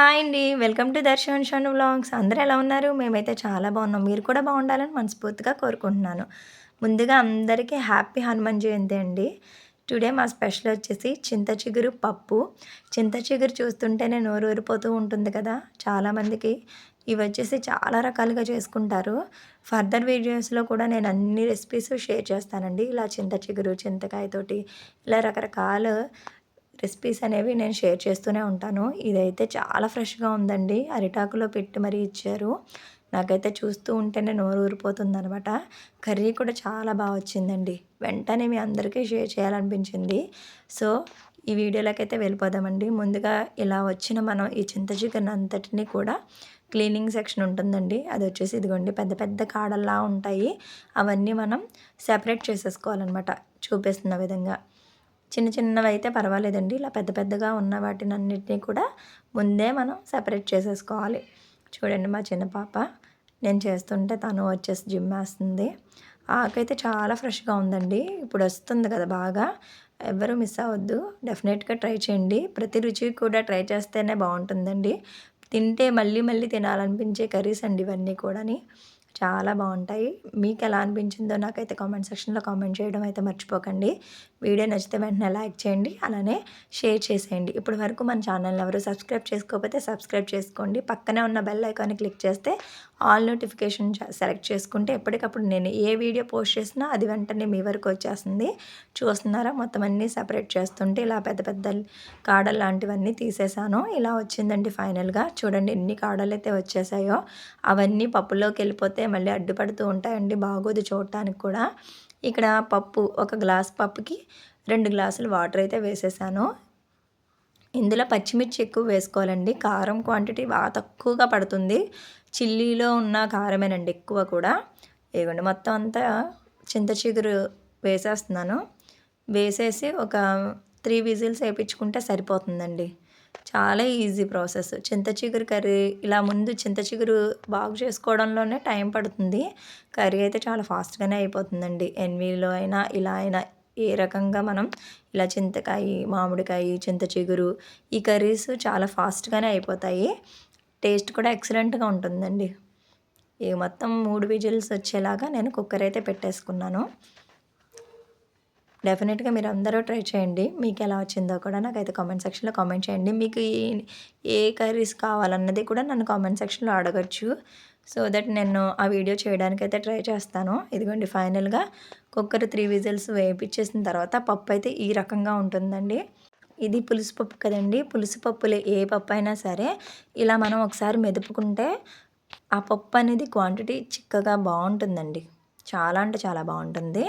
Hi అండి. Welcome to Darshan Shanu vlogs. అందరూ ఎలా ఉన్నారు? మేమైతే చాలా బాగున్నాం. మీరు కూడా బాగుండాలని మనస్ఫూర్తిగా కోరుకుంటున్నాను. ముందుగా అందరికీ హ్యాపీ హనుమాన్ జయంతి అండి. టుడే మా స్పెషల్ వచ్చేసి చింత చిగురు పప్పు. చింత చిగురు చూస్తుంటేనే నోరు ఊరిపోతూ ఉంటుంది కదా. చాలామందికి ఇవి వచ్చేసి చాలా రకాలుగా చేసుకుంటారు. ఫర్దర్ వీడియోస్లో కూడా నేను అన్ని రెసిపీస్ షేర్ చేస్తానండి. ఇలా చింత చిగురు చింతకాయతోటి ఇలా రకరకాల రెసిపీస్ అనేవి నేను షేర్ చేస్తూనే ఉంటాను. ఇదైతే చాలా ఫ్రెష్గా ఉందండి. అరిటాకులో పెట్టి మరీ ఇచ్చారు. నాకైతే చూస్తూ ఉంటేనే నోరు ఊరిపోతుంది అనమాట కర్రీ కూడా చాలా బాగా వచ్చిందండి. వెంటనే మీ అందరికీ షేర్ చేయాలనిపించింది. సో ఈ వీడియోలోకైతే వెళ్ళిపోదామండి. ముందుగా ఇలా వచ్చిన మనం ఈ చింత చికెన్ అంతటిని కూడా క్లీనింగ్ సెక్షన్ ఉంటుందండి. అది వచ్చేసి ఇదిగోండి పెద్ద పెద్ద కాడల్లా ఉంటాయి. అవన్నీ మనం సెపరేట్ చేసేసుకోవాలన్నమాట. చూపిస్తున్న విధంగా. చిన్న చిన్నవి అయితే పర్వాలేదండి. ఇలా పెద్ద పెద్దగా ఉన్న వాటిని అన్నిటినీ కూడా ముందే మనం సెపరేట్ చేసేసుకోవాలి. చూడండి మా చిన్న పాప నేను చేస్తుంటే తను వచ్చేసి జిమ్ వేస్తుంది. ఆకైతే చాలా ఫ్రెష్గా ఉందండి. ఇప్పుడు వస్తుంది కదా బాగా. ఎవరు మిస్ అవ్వద్దు. డెఫినెట్గా ట్రై చేయండి. ప్రతి రుచి కూడా ట్రై చేస్తేనే బాగుంటుందండి. తింటే మళ్ళీ మళ్ళీ తినాలనిపించే కర్రీస్ అండి ఇవన్నీ కూడాని. చాలా బాగుంటాయి. మీకు ఎలా అనిపించిందో నాకైతే కామెంట్ సెక్షన్లో కామెంట్ చేయడం అయితే మర్చిపోకండి. వీడియో నచ్చితే వెంటనే లైక్ చేయండి అలానే షేర్ చేసేయండి. ఇప్పటి వరకు మన ఛానల్ని ఎవరు సబ్స్క్రైబ్ చేసుకోకపోతే సబ్స్క్రైబ్ చేసుకోండి. పక్కనే ఉన్న బెల్ ఐకాన్ని క్లిక్ చేస్తే ఆల్ నోటిఫికేషన్ సెలెక్ట్ చేసుకుంటే ఎప్పటికప్పుడు నేను ఏ వీడియో పోస్ట్ చేసినా అది వెంటనే మీ వరకు వచ్చేస్తుంది. చూస్తున్నారా? మొత్తం అన్నీ సపరేట్ చేస్తుంటే ఇలా పెద్ద పెద్ద కాడలు లాంటివన్నీ తీసేసాను. ఇలా వచ్చిందండి ఫైనల్గా. చూడండి ఎన్ని కాడలు అయితే వచ్చేసాయో అవన్నీ పప్పులోకి వెళ్ళిపోతే మళ్ళీ అడ్డుపడుతూ ఉంటాయండి. బాగోదు చూడటానికి కూడా. ఇక్కడ పప్పు ఒక గ్లాస్ పప్పుకి రెండు గ్లాసులు వాటర్ అయితే వేసేసాను. ఇందులో పచ్చిమిర్చి ఎక్కువ వేసుకోవాలండి. కారం క్వాంటిటీ బాగా తక్కువగా పడుతుంది. చిల్లీలో ఉన్న కారమేనండి ఎక్కువ కూడా. ఇవ్వండి మొత్తం అంతా చింత చిగురు వేసేస్తున్నాను. వేసేసి ఒక త్రీ విజిల్స్ వేయించుకుంటే సరిపోతుందండి. చాలా ఈజీ ప్రాసెస్. చింత చిగురు కర్రీ ఇలా ముందు చింత చిగురు బాగు చేసుకోవడంలోనే టైం పడుతుంది. కర్రీ అయితే చాలా ఫాస్ట్గానే అయిపోతుందండి. ఎన్వీలో అయినా ఇలా అయినా ఏ రకంగా మనం ఇలా చింతకాయ మామిడికాయ చింత చిగురు ఈ కర్రీస్ చాలా ఫాస్ట్గానే అయిపోతాయి. టేస్ట్ కూడా ఎక్సలెంట్గా ఉంటుందండి. ఇక మొత్తం మూడు విజిల్స్ వచ్చేలాగా నేను కుక్కర్ అయితే పెట్టేసుకున్నాను. డెఫినెట్గా మీరు అందరూ ట్రై చేయండి. మీకు ఎలా వచ్చిందో కూడా నాకైతే కామెంట్ సెక్షన్లో కామెంట్ చేయండి. మీకు ఏ కర్రీస్ కావాలన్నది కూడా నన్ను కామెంట్ సెక్షన్లో అడగచ్చు. సో దట్ నేను ఆ వీడియో చేయడానికి అయితే ట్రై చేస్తాను. ఇదిగోండి ఫైనల్గా కుక్కర్ త్రీ విజిల్స్ వేయించేసిన తర్వాత పప్పు అయితే ఈ రకంగా ఉంటుందండి. ఇది పులుసు పప్పు కదండి. పులుసు పప్పులు ఏ పప్పు అయినా సరే ఇలా మనం ఒకసారి మెదుపుకుంటే ఆ పప్పు అనేది క్వాంటిటీ చిక్కగా బాగుంటుందండి. చాలా అంటే చాలా బాగుంటుంది.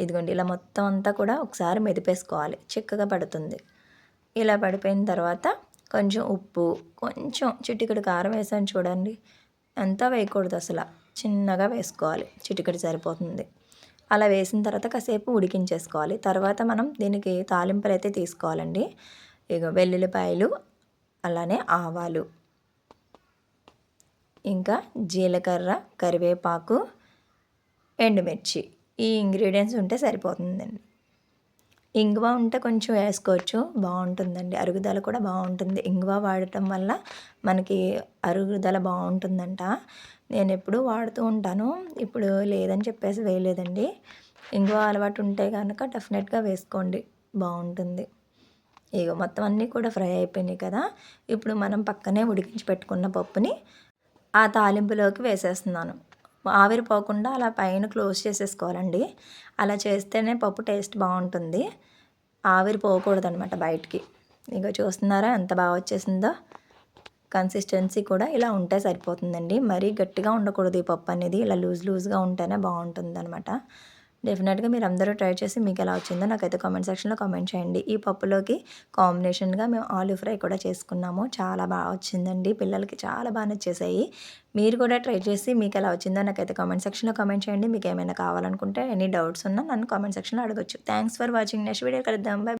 ఇదిగోండి ఇలా మొత్తం అంతా కూడా ఒకసారి మెదిపేసుకోవాలి. చిక్కగా పడుతుంది. ఇలా పడిపోయిన తర్వాత కొంచెం ఉప్పు కొంచెం చిటికడి కారం వేసాను చూడండి. అంతా వేయకూడదు అసలు. చిన్నగా వేసుకోవాలి. చిటికెడు సరిపోతుంది. అలా వేసిన తర్వాత కాసేపు ఉడికించేసుకోవాలి. తర్వాత మనం దీనికి తాలింపులు అయితే తీసుకోవాలండి. ఇక వెల్లుల్లిపాయలు అలానే ఆవాలు. ఇంకా జీలకర్ర కరివేపాకు ఎండుమిర్చి. ఈ ఇంగ్రీడియంట్స్ ఉంటే సరిపోతుందండి. ఇంగువ ఉంటే కొంచెం వేసుకోవచ్చు బాగుంటుందండి. అరుగుదల కూడా బాగుంటుంది. ఇంగువ వాడటం వల్ల మనకి అరుగుదల బాగుంటుందంట. నేను ఎప్పుడూ వాడుతూ ఉంటాను. ఇప్పుడు లేదని చెప్పేసి వేయలేదండి. ఇంగువ అలవాటు ఉంటే కనుక డెఫినెట్గా వేసుకోండి. బాగుంటుంది. ఇక మొత్తం అన్నీ కూడా ఫ్రై అయిపోయినాయి కదా. ఇప్పుడు మనం పక్కనే ఉడికించి పెట్టుకున్న పప్పుని ఆ తాలింపులోకి వేసేస్తున్నాను. ఆవిరి పోకుండా అలా పైన క్లోజ్ చేసేసుకోవాలండి. అలా చేస్తేనే పప్పు టేస్ట్ బాగుంటుంది. ఆవిరి పోకూడదు అనమాట బయటికి. ఇక చూస్తున్నారా ఎంత బాగా వచ్చేసిందో? కన్సిస్టెన్సీ కూడా ఇలా ఉంటే సరిపోతుందండి. మరీ గట్టిగా ఉండకూడదు ఈ పప్పు అనేది. ఇలా లూజ్ లూజ్గా ఉంటేనే బాగుంటుంది అనమాట డెఫినెట్గా మీరు అందరూ ట్రై చేసి మీకు ఎలా వచ్చిందో నాకైతే కామెంట్ సెక్షన్లో కామెంట్ చేయండి. ఈ పప్పులోకి కాంబినేషన్గా మేము ఆలూ ఫ్రై కూడా చేసుకున్నాము. చాలా బాగా వచ్చిందండి. పిల్లలకి చాలా బాగా నచ్చేసాయి. మీరు కూడా ట్రై చేసి మీకు ఎలా వచ్చిందో నాకైతే కామెంట్ సెక్షన్లో కామెంట్ చేయండి. మీకు ఏమైనా కావాలనుకుంటే ఎనీ డౌట్స్ ఉన్నా నన్ను కామెంట్ సెక్షన్లో అడగచ్చు. Thanks for watching next video కలుద్దాం. బాయ్